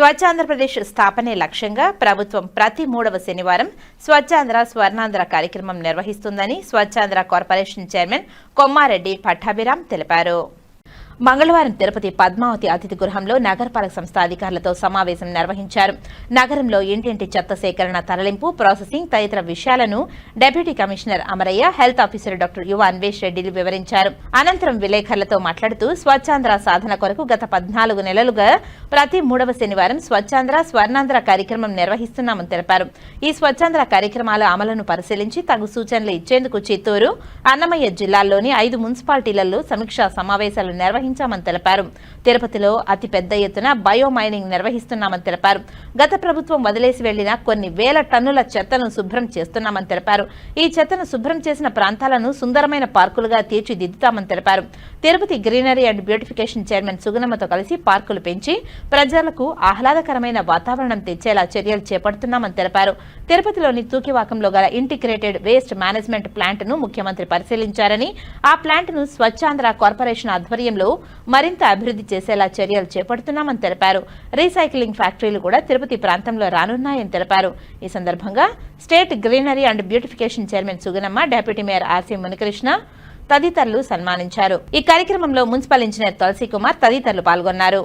స్వచ్ఛాంధ్రప్రదేశ్ స్థాపనే లక్ష్యంగా ప్రభుత్వం ప్రతి మూడవ శనివారం స్వచ్ఛాంధ్ర స్వర్ణాంధ్ర కార్యక్రమం నిర్వహిస్తుందని స్వచ్ఛాంధ్ర కార్పొరేషన్ చైర్మన్ కొమ్మారెడ్డి పట్టాభిరామ్ తెలిపారు. మంగళవారం తిరుపతి పద్మావతి అతిథి గృహంలో నగరపాలక సంస్థ అధికారులతో సమావేశం నిర్వహించారు. నగరంలో ఇంటింటి చెత్త సేకరణ తరలింపు ప్రాసెసింగ్ తదితర విషయాలను deputy commissioner Amaraiah health officer doctor Yuva Anvesh రెడ్డిలు వివరించారు. అనంతరం విలేకరులతో మాట్లాడుతూ స్వచ్ఛాంధ్ర సాధన కొరకు గత పద్నాలుగు నెలలుగా ప్రతి మూడవ శనివారం స్వచ్ఛాంధ్ర స్వర్ణాంధ్ర కార్యక్రమం నిర్వహిస్తున్నామని తెలిపారు. ఈ స్వచ్ఛాంధ్ర కార్యక్రమాల అమలును పరిశీలించి తగు సూచనలు ఇచ్చేందుకు చిత్తూరు అన్నమయ్య జిల్లాల్లోని ఐదు మున్సిపాలిటీలలో సమీక్షా సమావేశాలు నిర్వహించామని తెలిపారు. తిరుపతిలో అతి పెద్ద ఎత్తున బయో మైనింగ్ నిర్వహిస్తున్నామని తెలిపారు. గత ప్రభుత్వం వదిలేసి వెళ్ళిన కొన్ని వేల టన్నుల చెత్తను శుభ్రం చేస్తున్నామని తెలిపారు. ఈ చెత్తను శుభ్రం చేసిన ప్రాంతాలను సుందరమైన పార్కులుగా తీర్చిదిద్దుతామని తెలిపారు. Tirupati greenery and beautification chairman సుగుణమ్మతో కలిసి పార్కులు పెంచి ప్రజలకు ఆహ్లాదకరమైన వాతావరణం తెచ్చేలా చర్యలు చేపడుతున్నామని తెలిపారు. తిరుపతిలోని తూకివాకంలో గల ఇంటిగ్రేటెడ్ వేస్ట్ మేనేజ్మెంట్ ప్లాంట్ను ముఖ్యమంత్రి పరిశీలించారని ఆ ప్లాంట్ను స్వచ్ఛాంధ్ర కార్పొరేషన్ ఆధ్వర్యంలో మరింత అభివృద్ధి చేసేలా చర్యలు చేపడుతున్నామని తెలిపారు. రీసైక్లింగ్ ఫ్యాక్టరీలు కూడా తిరుపతి ప్రాంతంలో రానున్నాయని తెలిపారు. ఈ సందర్భంగా state greenery and beautification chairman Sugunamma deputy mayor RC Munikrishna తదితరులు సన్మానించారు. ఈ కార్యక్రమంలో మున్సిపల్ ఇంజనీర్ తులసి కుమార్ తదితరులు పాల్గొన్నారు.